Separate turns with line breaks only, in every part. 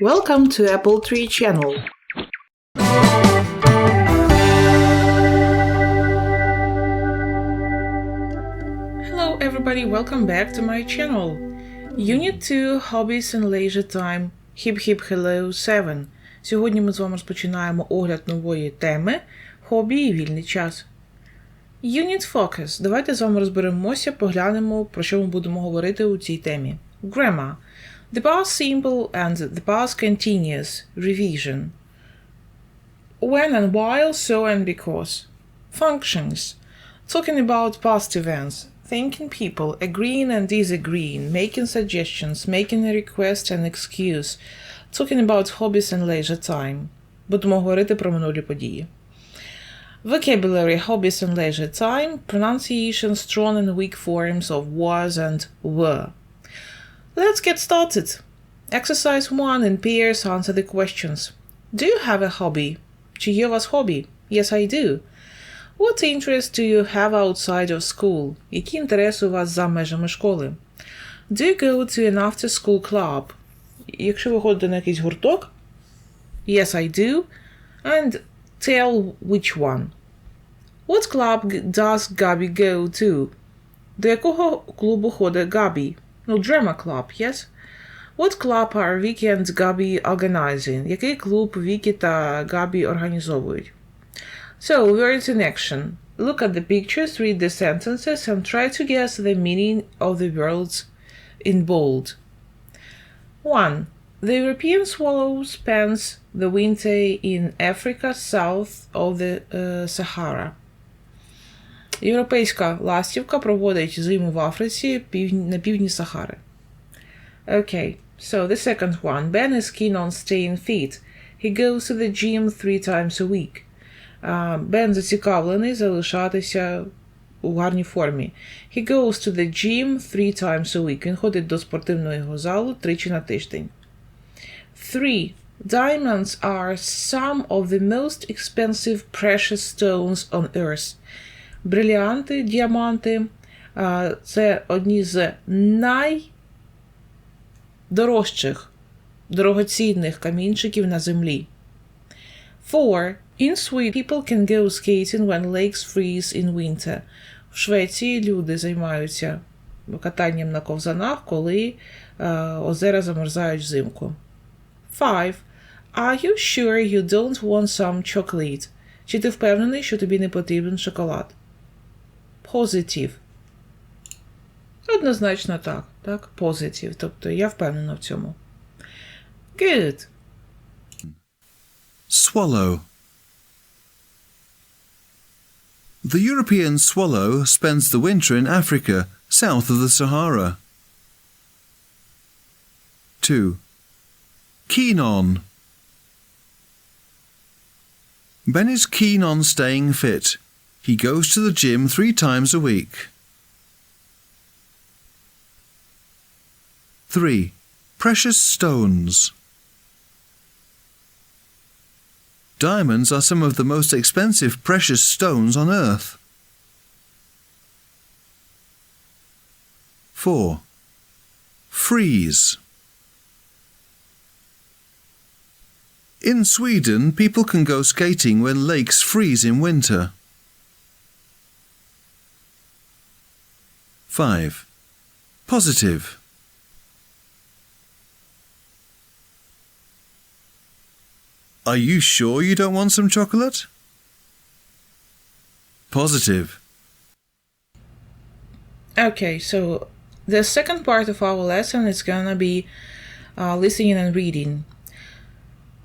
Welcome to Apple Tree channel. Hello everybody, welcome back to my channel. Unit 2 Hobbies and Leisure Time Hip Hip Hello 7. Сьогодні ми з вами розпочинаємо огляд нової теми Хобі і вільний час. Unit Focus. Давайте з вами розберемося, поглянемо, про що ми будемо говорити у цій темі. Grammar. The past simple and the past continuous. Revision. When and while, so and because. Functions. Talking about past events. Thanking people, agreeing and disagreeing, making suggestions, making a request and excuse. Talking about hobbies and leisure time. Будемо говорити про минулі події. Vocabulary, hobbies and leisure time, pronunciation, strong and weak forms of was and were. Let's get started. Exercise 1 in pairs answer the questions. Do you have a hobby? Чи є у вас хобі? Yes, I do. What interests do you have outside of school? Які інтереси у вас за межами школи? Do you go to an after-school club? Якщо ви ходите на якийсь гурток? Yes, I do. And tell which one. What club g- does Gabby go to? До якого клубу ходить Габі? Ну, Drama Club, yes? What club are Vicky and Gabby organizing? Який клуб Вікі та Габі організовують? So, words in action. Look at the pictures, read the sentences, and try to guess the meaning of the words in bold. 1. The European swallow spends the winter in Africa south of the uh, Sahara. Європейська ластівка проводить зиму в Африці півдні- на півдні Сахари. Okay, so the second one. Ben is keen on staying fit. He goes to the gym three times a week. А, Бен зацікавлений залишатися у гарній формі. He goes to the gym three times a week. Він ходить до спортивного залу тричі на тиждень. 3. Diamonds are some of the most expensive precious stones on earth. Бриліанти, діаманти це одні з найдорожчих, дорогоцінних камінчиків на землі. 4. In Sweden, people can go skating when lakes freeze in winter. В Швеції люди займаються катанням на ковзанах, коли озера замерзають взимку. 5. Are you sure you don't want some chocolate? Чи ти впевнений, що тобі не потрібен шоколад? Positive. Однозначно так. Так, positive. Тобто я впевнена в цьому. Good.
Swallow. The European swallow spends the winter in Africa, south of the Sahara. 2. Keen on. Ben is keen on staying fit. He goes to the gym three times a week. 3. Precious stones. Diamonds are some of the most expensive precious stones on earth. 4. Freeze. In Sweden, people can go skating when lakes freeze in winter. 5. Positive. Are you sure you don't want some chocolate? Positive.
Okay, so the second part of our lesson is gonna be uh, listening and reading.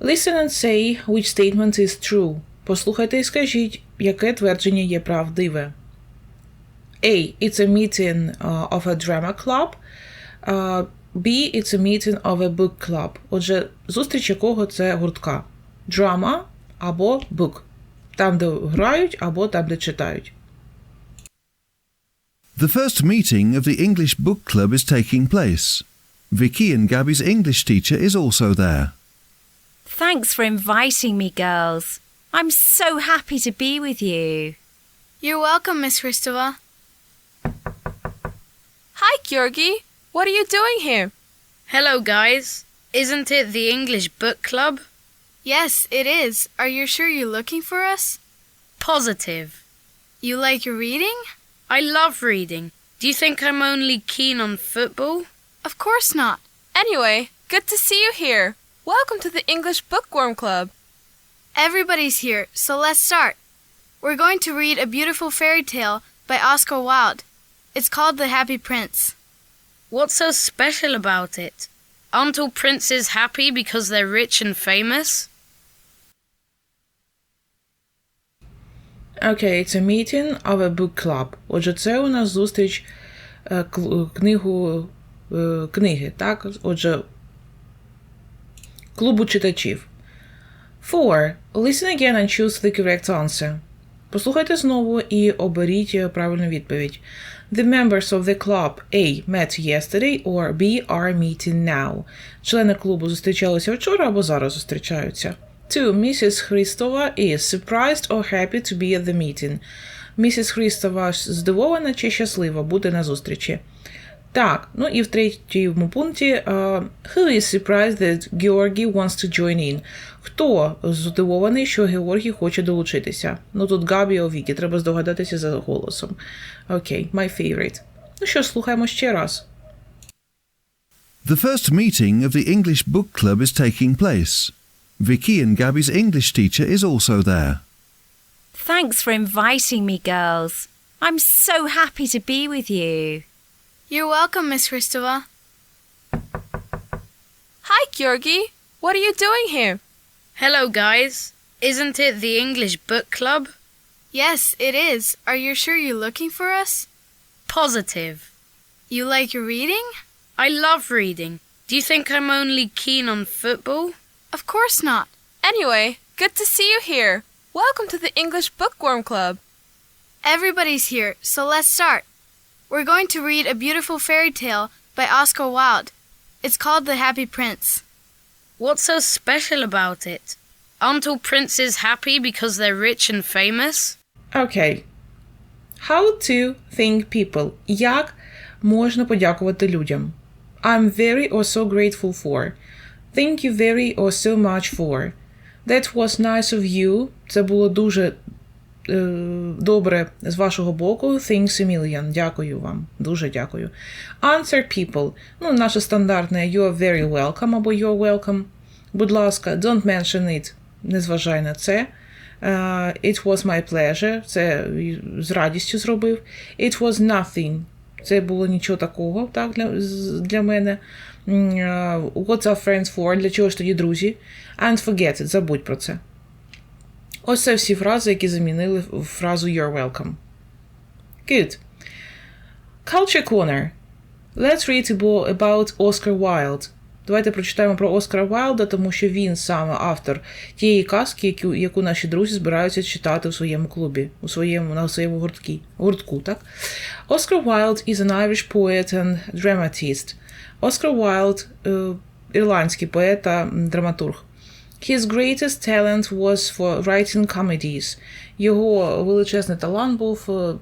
Listen and say which statement is true. Послухайте і скажіть, яке твердження є правдиве. A. It's a meeting uh, of a drama club. Uh, B. It's a meeting of a book club. Отже, зустріч якого це гуртка. Drama або book. Там, де грають, або там, де читають.
The first meeting of the English Book Club is taking place. Vicky and Gabby's English teacher is also there.
Thanks for inviting me, girls. I'm so happy to be with you.
You're welcome, Miss Christopher.
Hi, Georgi. What are you doing here?
Hello, guys.
Isn't it the English Book Club?
Yes, it is. Are you sure you're looking for us?
Positive.
You like reading?
I love reading. Do you think I'm only keen on football?
Of course not.
Anyway, good to see you here. Welcome to the English Bookworm Club.
Everybody's here, so let's start. We're going to read a beautiful fairy tale by Oscar Wilde. It's called The Happy Prince.
What's so special about it? Aren't all princes happy because they're rich and famous?
Окей, it's a meeting of a book club. Отже, це у нас зустріч е, кл- книгу е, книги, так? Отже, клубу читачів. Four. Listen again and choose the correct answer. Послухайте знову і оберіть е, правильну відповідь. The members of the club A met yesterday or B are meeting now. Члени клубу зустрічалися вчора або зараз зустрічаються. 2. Mrs. Христова is surprised or happy to be at the meeting. Місіс Христова здивована чи щаслива бути на зустрічі. Так, ну і в третьому пункті е, Who is surprised that Georgi wants to join in? Хто здивований, що Георгій хоче долучитися? Ну тут Габі о Вікі, треба здогадатися за голосом. Окей, my favorite. Ну що, слухаємо ще раз.
The first meeting of the English Book Club is taking place. Vicky and Gabby's English teacher is also there.
Thanks for inviting me, girls. I'm so happy to be with you.
You're welcome, Miss Christova.
Hi, Georgi. What are you doing here?
Hello, guys. Isn't it the English Book Club?
Yes, it is. Are you sure you're looking for us?
Positive.
You like reading?
I love reading. Do you think I'm only keen on football?
Of course not.
Anyway, good to see you here. Welcome to the English Bookworm Club.
Everybody's here, so let's start. We're going to read a beautiful fairy tale by Oscar Wilde. It's called The Happy Prince.
What's so special about it? Aren't all princes happy because they're rich and famous?
Окей. How to thank people. Як можна подякувати людям? I'm very or so grateful for. Thank you very or so much for. That was nice of you. Це було дуже е, добре з вашого боку. Thanks a million. Дякую вам. Дуже дякую. Answer people. Ну, наше стандартне you're very welcome або you're welcome. Будь ласка, don't mention it. Не зважай на це. Е, it was my pleasure. Це з радістю зробив. It was nothing. Це було нічого такого, так, для, для мене. Е, What's our friends for? Для чого ж тоді друзі? And forget it. Забудь про це. Ось це всі фрази, які замінили фразу You're welcome. Good. Culture Corner. Let's read about Oscar Wilde. Давайте прочитаємо про Оскара Вайлда, тому що він саме автор тієї казки, яку, яку наші друзі збираються читати у своєму клубі, у своєму, на своєму гурткі, гуртку. Так? Oscar Wilde is an Irish poet and dramatist. Оскар Wilde е, – ірландський поет та драматург. His greatest talent was for writing comedies. Його величезний талант був е,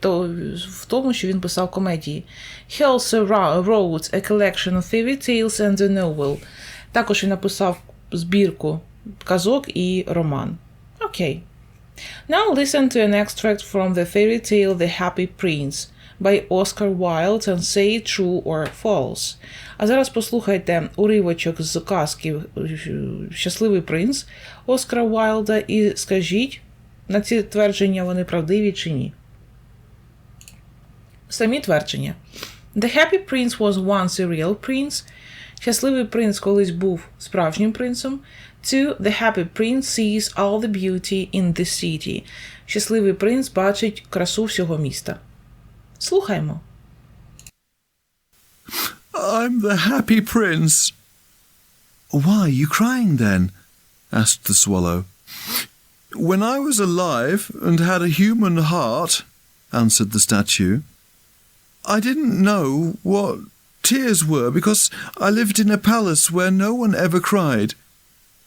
то, в тому, що він писав комедії. He also ra- wrote a collection of fairy tales and a novel. Також він написав збірку казок і роман. Окей. Now listen to an extract from the fairy tale The Happy Prince By Oscar Wilde and say true or false. А зараз послухайте уривочок з казки Щасливий принц Оскара Уайлда і скажіть, на ці твердження вони правдиві чи ні. Самі твердження. The Happy Prince was once a real prince. Щасливий принц колись був справжнім принцем. Two, the happy prince sees all the beauty in the city. Щасливий принц бачить красу всього міста. Слухаймо.
I'm the happy prince. Why are you crying then? asked the swallow. When I was alive and had a human heart, answered the statue, I didn't know what tears were because I lived in a palace where no one ever cried.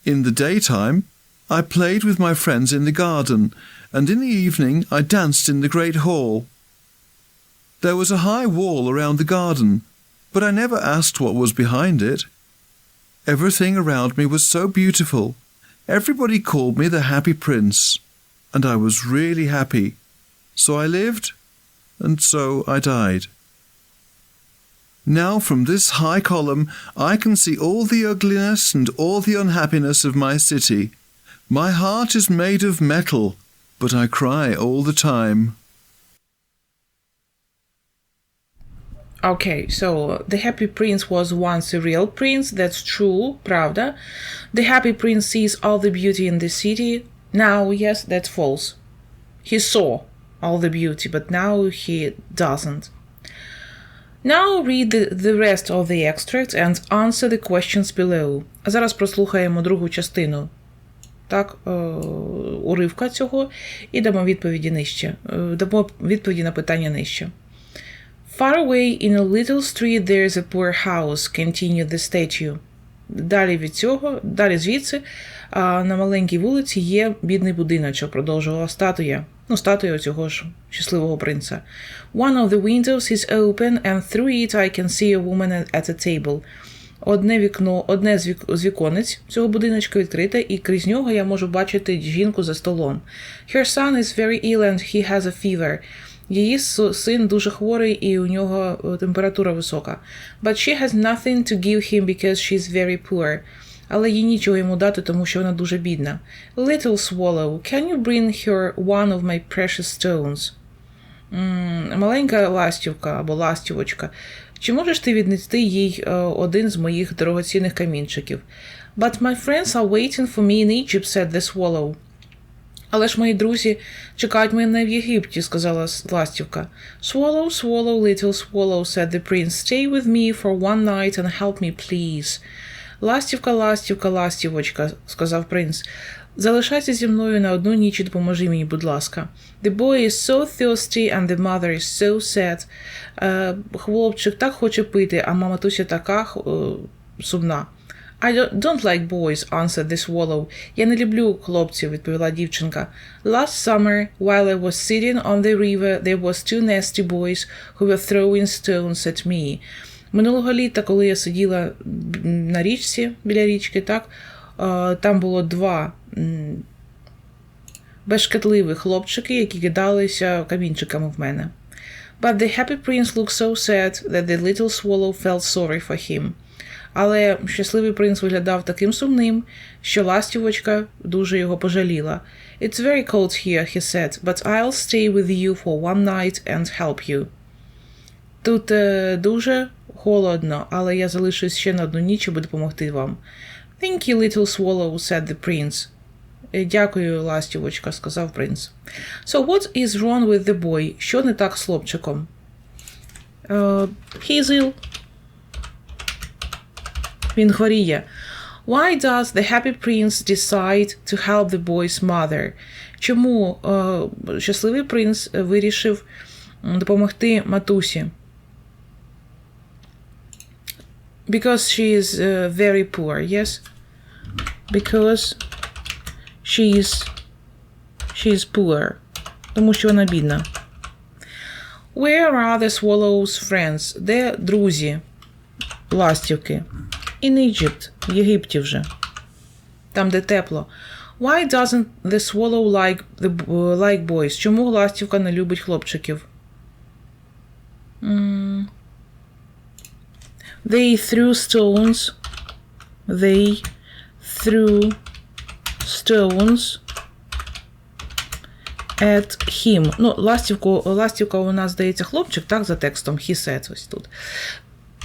In the daytime, I played with my friends in the garden, and in the evening I danced in the great hall. There was a high wall around the garden, but I never asked what was behind it. Everything around me was so beautiful. Everybody called me the Happy Prince, and I was really happy. So I lived, and so I died. Now, from this high column, I can see all the ugliness and all the unhappiness of my city. My heart is made of metal, but I cry all the time.
Okay, so the happy prince was once a real prince, that's true, правда. The happy prince sees all the beauty in the city. Now, yes, that's false. He saw all the beauty, but now he doesn't. Now read the, the rest of the extract and answer the questions below. А зараз прослухаємо другу частину. Так, е, уривка цього і дамо відповіді нижче. Е, дамо відповіді на питання нижче. Far away in a little street there is a poor house, continued the statue. Далі від цього, далі звідси, на маленькій вулиці є бідний будиночок, продовжувала статуя. Ну, статуя цього ж щасливого принца. One of the windows is open, and through it I can see a woman at a table. Одне вікно, одне з, вік, з віконець цього будиночка відкрите, і крізь нього я можу бачити жінку за столом. Her son is very ill and he has a fever. Її син дуже хворий і у нього е, температура висока. But she has nothing to give him because she's very poor. Але їй нічого йому дати, тому що вона дуже бідна. Little swallow, can you bring her one of my precious stones? М, Маленька ластівка або ластівочка. Чи можеш ти віднести їй е, один з моїх дорогоцінних камінчиків? But my friends are waiting for me in Egypt, said the swallow. Але ж мої друзі чекають мене в Єгипті, сказала ластівка. Swallow, swallow, little swallow, said the prince, stay with me for one night and help me, please. Ластівка, ластівка, ластівочка, сказав принц. Залишайся зі мною на одну ніч і допоможи мені, будь ласка. The boy is so thirsty and the mother is so sad. Е, хлопчик так хоче пити, а мама Туся така е, сумна. I don't, don't like boys, answered the swallow. Я не люблю хлопців, відповіла дівчинка. Last summer, while I was sitting on the river, there was two nasty boys who were throwing stones at me. Минулого літа, коли я сиділа на річці, біля річки, так, е, там було два м, хлопчики, які кидалися камінчиками в мене. But the happy prince looked so sad that the little swallow felt sorry for him. Але щасливий принц виглядав таким сумним, що ластівочка дуже його пожаліла. It's very cold here, he said, but I'll stay with you for one night and help you. Тут е, дуже холодно, але я залишусь ще на одну ніч, аби допомогти вам. Thank you, little swallow, said the prince. «Е, Дякую, ластівочка, сказав принц. So what is wrong with the boy? Що не так з хлопчиком? Е, he's ill. Він хворіє. Why does the happy prince decide to help the boy's mother? Чому е, щасливий принц вирішив допомогти матусі? Because she is uh, very poor, yes? Because she is, she is poor. Тому що вона бідна. Where are the swallow's friends? Де друзі? Ластівки. In Egypt. В Єгипті вже. Там, де тепло. Why doesn't the swallow like the like boys? Чому ластівка не любить хлопчиків? М. They threw stones. They threw stones at him. Ну, ластівку, ластівка у нас здається хлопчик, так, за текстом he said ось тут.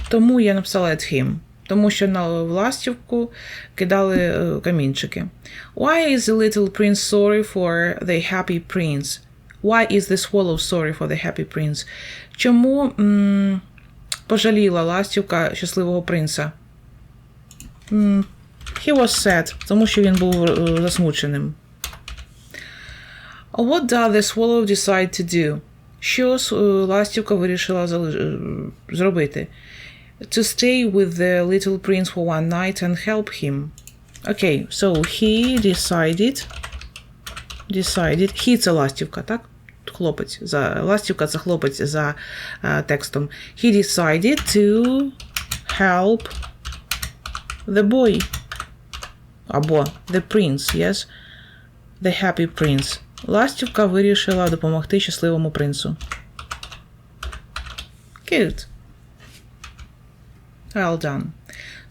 Тому я написала at him. Тому що на ластівку кидали е, камінчики. Why is the little prince sorry for the happy prince? Why is the swallow sorry for the happy prince? Чому м, пожаліла ластівка щасливого принца? М, he was sad, тому що він був е, засмученим. What does the swallow decide to do? Що е, ластівка вирішила зробити? To stay with the little prince for one night and help him. Okay, so he decided. Decided. He це ластівка, так? Хлопець. За, ластівка це хлопець за е, текстом. He decided to help the boy. Або the prince, yes? The happy prince. Ластівка вирішила допомогти щасливому принцу. Good. Well done.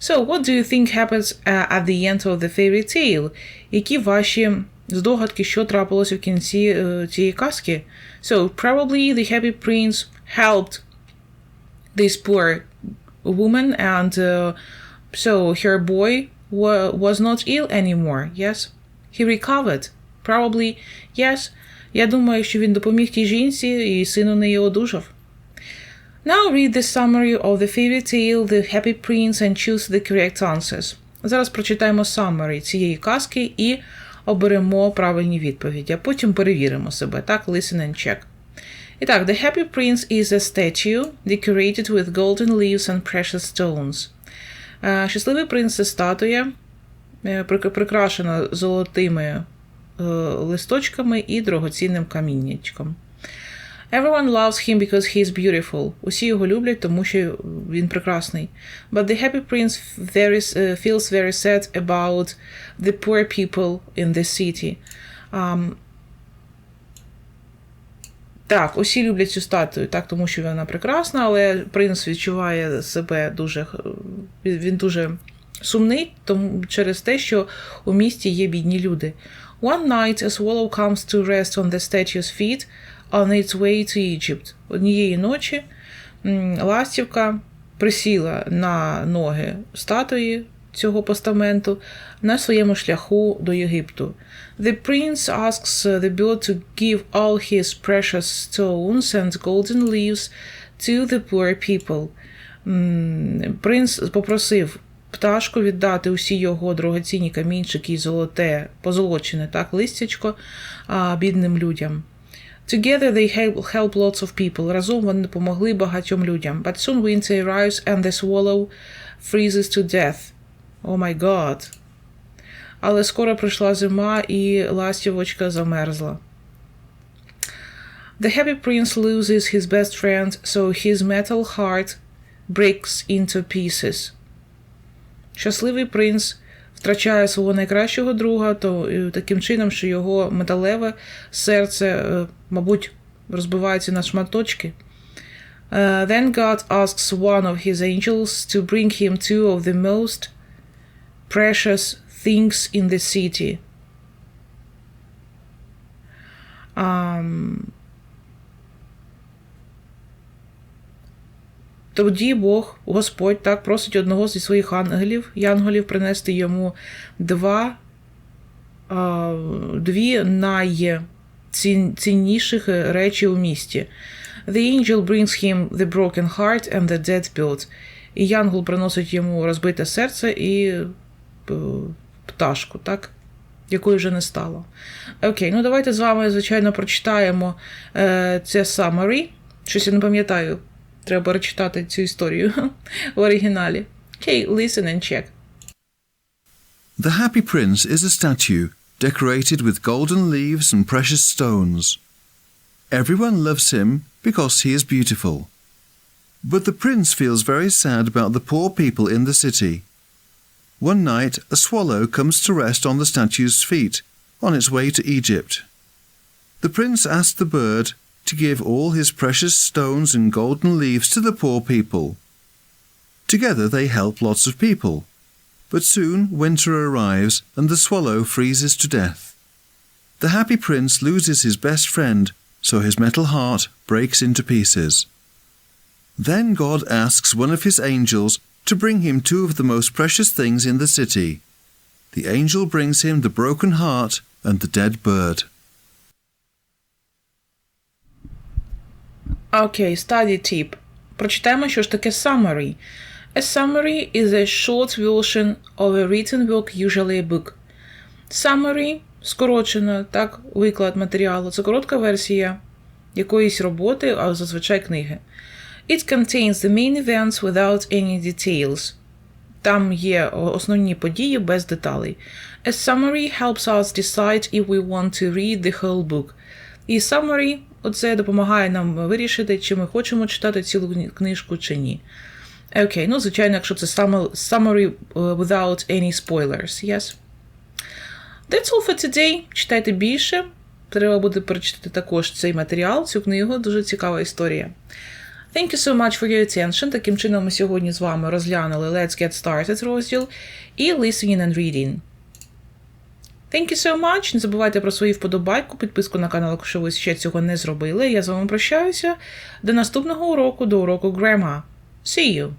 So, what do you think happens uh, at the end of the fairy tale? Які ваші здогадки, що трапилося в кінці е, цієї казки? So, probably the happy prince helped this poor woman and uh, so her boy wa- was not ill anymore, yes? He recovered. Probably, yes. Я думаю, що він допоміг тій жінці і син у неї одужав. Now read the summary of the fairy tale The Happy Prince and choose the correct answers. Зараз прочитаємо summary цієї казки і оберемо правильні відповіді, а потім перевіримо себе. Так, listen and check. І так, The Happy Prince is a statue decorated with golden leaves and precious stones. Е, Щасливий принц це статуя, е, прикрашена золотими е, листочками і дорогоцінним каміннячком. Everyone loves him because he is beautiful. Усі його люблять, тому що він прекрасний. But the happy prince very, uh, feels very sad about the poor people in the city. Um, так, усі люблять цю статую, так, тому що вона прекрасна, але принц відчуває себе дуже. Він дуже сумний тому, через те, що у місті є бідні люди. One night a swallow comes to rest on the statue's feet on its way to Egypt. Однієї ночі ластівка присіла на ноги статуї цього постаменту на своєму шляху до Єгипту. The prince asks the bird to give all his precious stones and golden leaves to the poor people. Принц попросив пташку віддати усі його дорогоцінні камінчики і золоте, позолочене так, листячко бідним людям. Together they help, help lots of people. Разом вони допомогли багатьом людям. But soon winter arrives and the swallow freezes to death. Oh my god. Але скоро прийшла зима і ластівочка замерзла. The happy prince loses his best friend, so his metal heart breaks into pieces. Щасливий принц втрачає свого найкращого друга, то е, таким чином, що його металеве серце, е, мабуть, розбивається на шматочки. Uh, then God asks one of his angels to bring him two of the most precious things in the city. Um, Тоді Бог, Господь, так просить одного зі своїх ангелів, янголів, принести йому два, дві найцінніших речі у місті. The angel brings him the broken heart and the dead bird. І янгол приносить йому розбите серце і е, пташку, так? Якої вже не стало. Окей, ну давайте з вами, звичайно, прочитаємо е, це summary. Щось я не пам'ятаю. Треба перечитати цю історію в оригіналі. Окей, listen and check.
The Happy Prince is a statue decorated with golden leaves and precious stones. Everyone loves him because he is beautiful. But the prince feels very sad about the poor people in the city. One night, a swallow comes to rest on the statue's feet on its way to Egypt. The prince asked the bird to give all his precious stones and golden leaves to the poor people. Together they help lots of people. But soon winter arrives and the swallow freezes to death. The happy prince loses his best friend, so his metal heart breaks into pieces. Then God asks one of his angels to bring him two of the most precious things in the city. The angel brings him the broken heart and the dead bird.
Окей, study tip. Прочитаємо, що ж таке summary. A summary is a short version of a written work, usually a book. Summary скорочено, так, виклад матеріалу. Це коротка версія якоїсь роботи, а зазвичай книги. It contains the main events without any details. Там є основні події без деталей. A summary helps us decide if we want to read the whole book. І summary оце допомагає нам вирішити, чи ми хочемо читати цілу книжку чи ні. Окей, ну, звичайно, якщо це summary, uh, without any spoilers, yes. That's all for today. Читайте більше. Треба буде перечитати також цей матеріал, цю книгу. Дуже цікава історія. Thank you so much for your attention. Таким чином, ми сьогодні з вами розглянули Let's Get Started розділ і Listening and Reading. Thank you so much. Не забувайте про свої вподобайку, підписку на канал, якщо ви ще цього не зробили. Я з вами прощаюся. До наступного уроку, до уроку Grammar. See you!